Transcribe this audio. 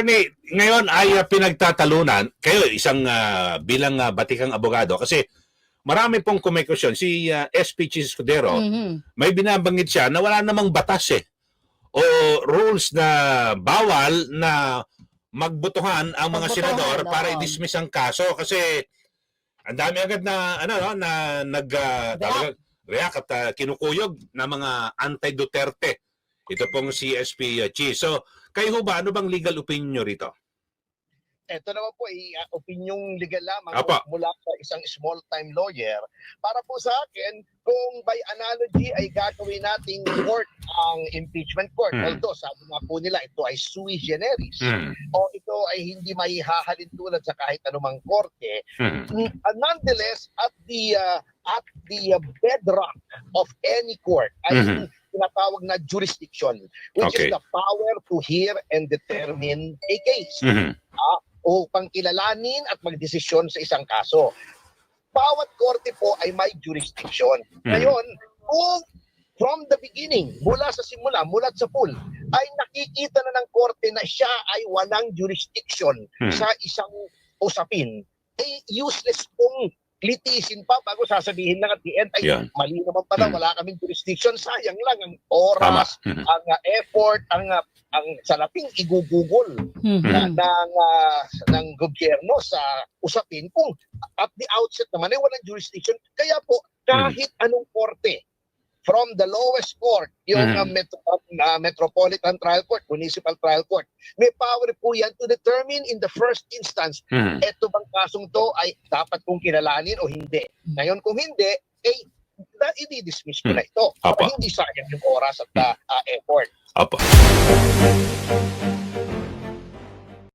Attorney, ngayon ay uh, pinagtatalunan, kayo isang uh, bilang uh, batikang abogado, kasi marami pong kumikusyon. Si uh, SP Chis Escudero, Mhm. may binabanggit siya na wala namang batas eh. O rules na bawal na magbutuhan ang mga Magbutuhan, senador para oo. i-dismiss ang kaso kasi ang dami agad na ano no na nag uh, react at uh, kinukuyog na mga anti-Duterte. Ito pong si SP uh, Chi. So, kayo ba ano bang legal opinion nyo rito? Ito naman po ay uh, opinyong legal lamang Apa. mula sa isang small-time lawyer. Para po sa akin, kung by analogy ay gagawin nating court ang impeachment court. Hmm. Although sabi nga po nila ito ay sui generis Hmm. o ito ay hindi maihahalin tulad sa kahit anumang korte. Hmm. Mm, uh, nonetheless, at the uh, at the bedrock of any court ay Mhm. Tinatawag na jurisdiction, which Okay. is the power to hear and determine a case Mhm. upang kilalanin at magdesisyon sa isang kaso. Bawat korte po ay may jurisdiction. Mhm. Ngayon, kung from the beginning, mula sa simula, mula sa pool, ay nakikita na ng korte na siya ay walang jurisdiction Mhm. sa isang usapin, eh useless pong litisin pa bago sasabihin lang at the end, ay Yan. mali naman pala, Mhm. wala kaming jurisdiction, sayang lang ang oras, Mhm. ang uh, effort, ang uh, ang salaping igugugol Mhm. na, ng ah, ng gobyerno sa usapin kung at the outset naman ay walang jurisdiction. Kaya po kahit anong korte from the lowest court, yung Mhm. ah, metro- ah, Metropolitan Trial Court, Municipal Trial Court, may power po yan to determine in the first instance, Mhm. eto bang kasong to ay dapat kong kilalanin o hindi. Ngayon kung hindi, eh, na, i-dismiss ko na ito. Apa. Para hindi sayang yung oras at ah, ah, effort. Apo.